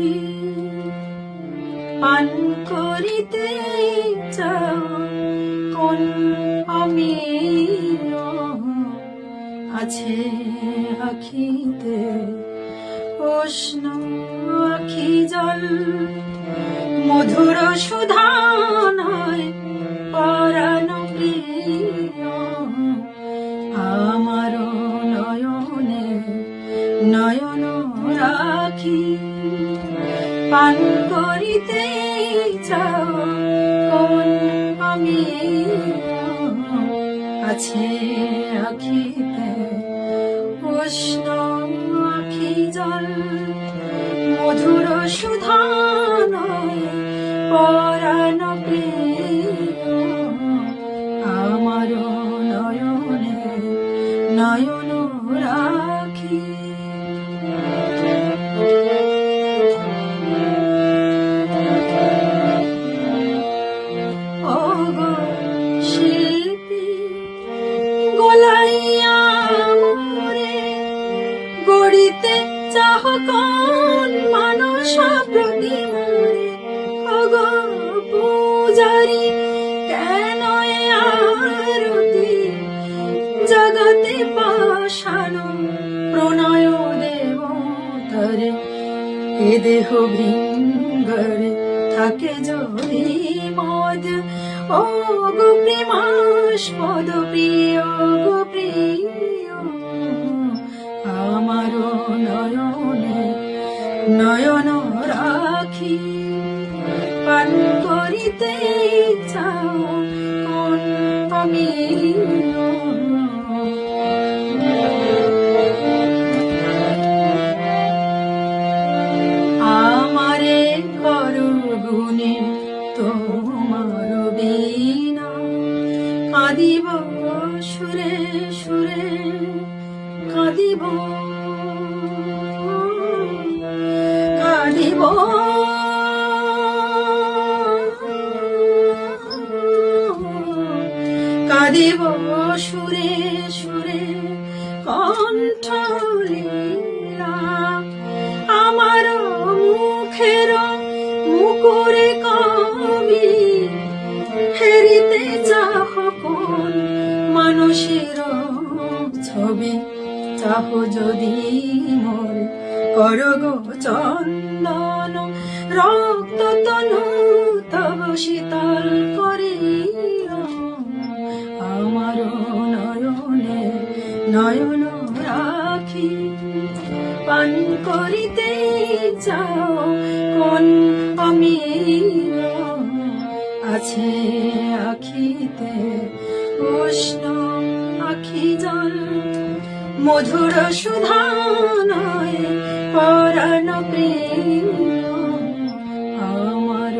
পাখি। পান করিতে কোন আমি আছে আখিতে। উষ্ণ আখি জল মধুর সুধা পান করিতে চাও কোন আমি আছে আখিতে। উষ্ণ আখি জল, মধুর সুধা নয় পরাণ আমার নয়নে নয়ন রাখি গড়িতে চাহ কোন মানুষ প্রতি মোরে ওগো পূজারি, কেন আরতি? জগতে পাশানো প্রণয় দেব ধরে, এ দেহ ভৃঙ্গরে থাকে যদি মদ। ও গো প্রেমাস্পদ প্রিয় গো নয়নে নয়ন রাখি। পান করিতে চাও, কোন আমি আমারে করু গুণে তোমার বিনা। কাঁদিব সুরে কাঁদিব সুরে সুরে কণ্ঠ আমার মুখের মুকুরে কবি, হেরিতে চাহ কোন মানুষের ছবি, চাহ যদি মোর করগ চন্দন, রক্ত তনু তব শীতল করিও। আমার নয়নে নয়ন রাখি, পান করিতে চাও, কোন আমি আছে আখিতে উষ্ণ আখি জল, মধুর সুধা নয় পরণ প্রিয় আমার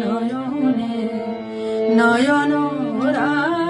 নয়নে নয়ন রা